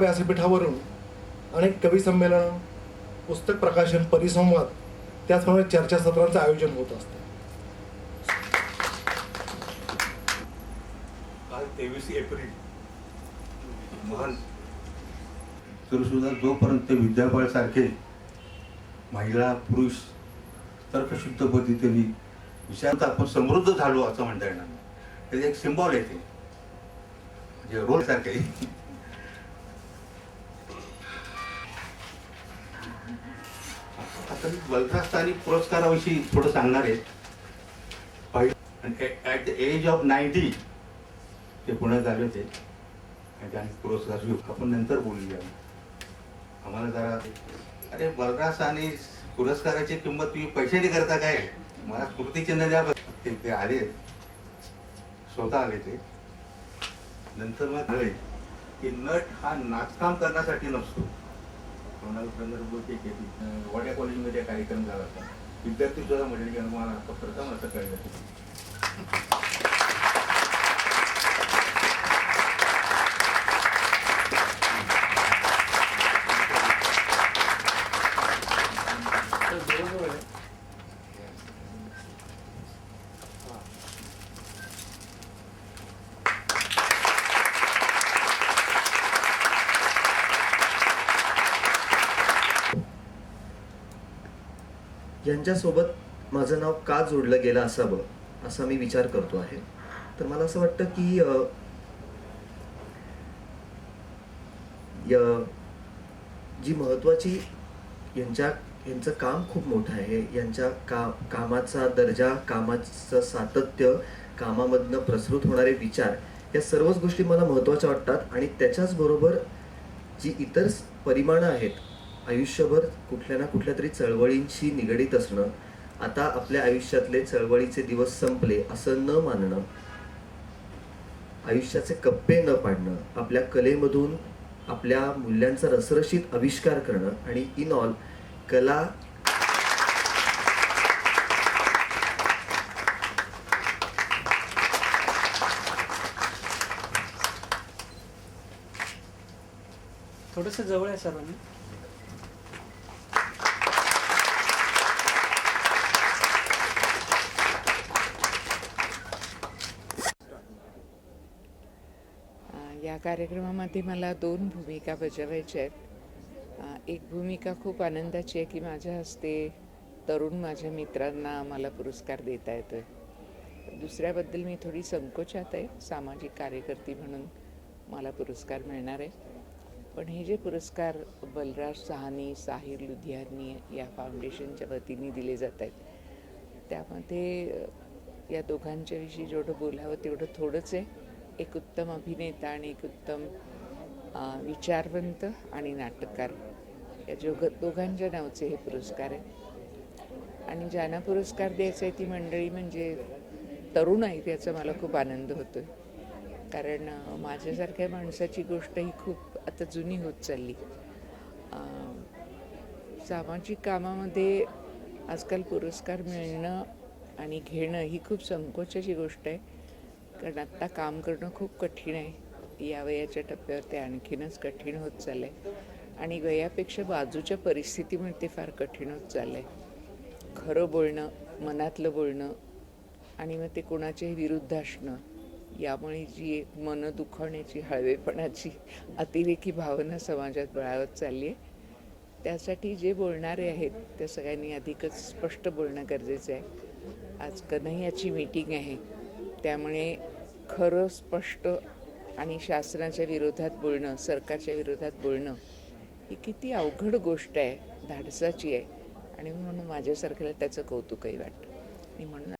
व्यासपीठावरून अनेक कवी संमेलन पुस्तक प्रकाशन परिसंवाद त्याचप्रमाणे चर्चासत्रांचं आयोजन होत असतं. तेवीस एप्रिल महान तर सुद्धा जोपर्यंत विद्यापळ सारखे महिला पुरुष तर्कशुद्ध पद्धतीने विषयात आपण समृद्ध झालो असं म्हणता येणार नाही. त्याचे एक सिम्बॉल आहे ते. म्हणजे रोल आता मी बलराजस्थानी पुरस्काराविषयी थोडं सांगणार आहे. At the age of ninety ते पुण्यात आले होते आणि त्यांनी पुरस्कार घेऊ आपण नंतर बोलूया. आम्हाला जरा अरे बलरास आणि पुरस्काराची किंमत तुम्ही पैशाने करता काय? मला स्मृतिचिन्ह द्या ते ते आले. स्वतः आले ते. नंतर मग की नट हा नाचकाम करण्यासाठी नसतो. कोणाला संदर्भ बोलते की अं, वाड्या कॉलेजमध्ये कार्यक्रम झाला होता. विद्यार्थी सुद्धा म्हटले की मला आता प्रथम असं कळलं. यांच्यासोबत माझं नाव का जोडलं गेलं असावं असा मी विचार करतो आहे. तर मला असं वाटतं की जी महत्त्वाची यांच्या यांचं काम खूप मोठं आहे. यांच्या का कामाचा दर्जा कामाचं सातत्य कामामधनं प्रसृत होणारे विचार या सर्वच गोष्टी मला महत्त्वाच्या वाटतात. आणि त्याच्याचबरोबर जी इतर परिमाणं आहेत आयुष्यभर कुठल्या ना कुठल्या तरी चळवळींशी निगडीत असणं आता आपल्या आयुष्यातले चळवळीचे दिवस संपले असं न मानणं आयुष्याचे कप्पे न पाडणं आपल्या कलेमधून आपल्या मूल्यांचा रसरशीत आविष्कार करणं आणि इन ऑल कला थोडंसं जवळ आहे सर्वांनी अ, या कार्यक्रमामध्ये मला दोन भूमिका बजावायच्या आहेत. एक भूमिका खूप आनंदाची आहे की माझ्या हस्ते तरुण माझ्या मित्रांना मला पुरस्कार देता येतो आहे दुसऱ्याबद्दल मी थोडी संकोचात आहे. सामाजिक कार्यकर्ती म्हणून मला पुरस्कार मिळणार आहे. पण हे जे पुरस्कार बलराज सहानी साहिर लुधियानी या फाउंडेशनच्या वतीने दिले जात आहेत त्यामध्ये या दोघांच्याविषयी जेवढं बोलावं तेवढं थोडंच आहे. एक उत्तम अभिनेता आणि एक उत्तम विचारवंत आणि नाटककार. या जोग दोघांच्या नावचे हे पुरस्कार आहे आणि ज्यांना पुरस्कार द्यायचा आहे ती मंडळी म्हणजे तरुण आहेत याचा मला खूप आनंद होतो कारण माझ्यासारख्या माणसाची गोष्ट ही खूप आता जुनी होत चालली. सामाजिक कामामध्ये आजकाल पुरस्कार मिळणं आणि घेणं ही खूप संकोचाची गोष्ट आहे. कारण आत्ता काम करणं खूप कठीण आहे. या वयाच्या टप्प्यावर ते आणखीनच कठीण होत चाललं आहे आणि वयापेक्षा बाजूच्या परिस्थितीमुळे ते फार कठीण होत चाललं आहे खरं बोलणं मनातलं बोलणं आणि मग ते कोणाच्याही विरुद्ध असणं यामुळे जी एक मन दुखावण्याची हळवेपणाची अतिरेकी भावना समाजात बळावत चालली आहे त्यासाठी जे बोलणारे आहेत त्या सगळ्यांनी अधिकच स्पष्ट बोलणं गरजेचं आहे. आज कन्हैयाची मीटिंग आहे. त्यामुळे खरं स्पष्ट आणि शासनाच्या विरोधात बोलणं सरकारच्या विरोधात बोलणं ही किती अवघड गोष्ट आहे धाडसाची आहे. आणि म्हणून माझ्यासारख्याला त्याचं कौतुकही वाटतं. आणि म्हणून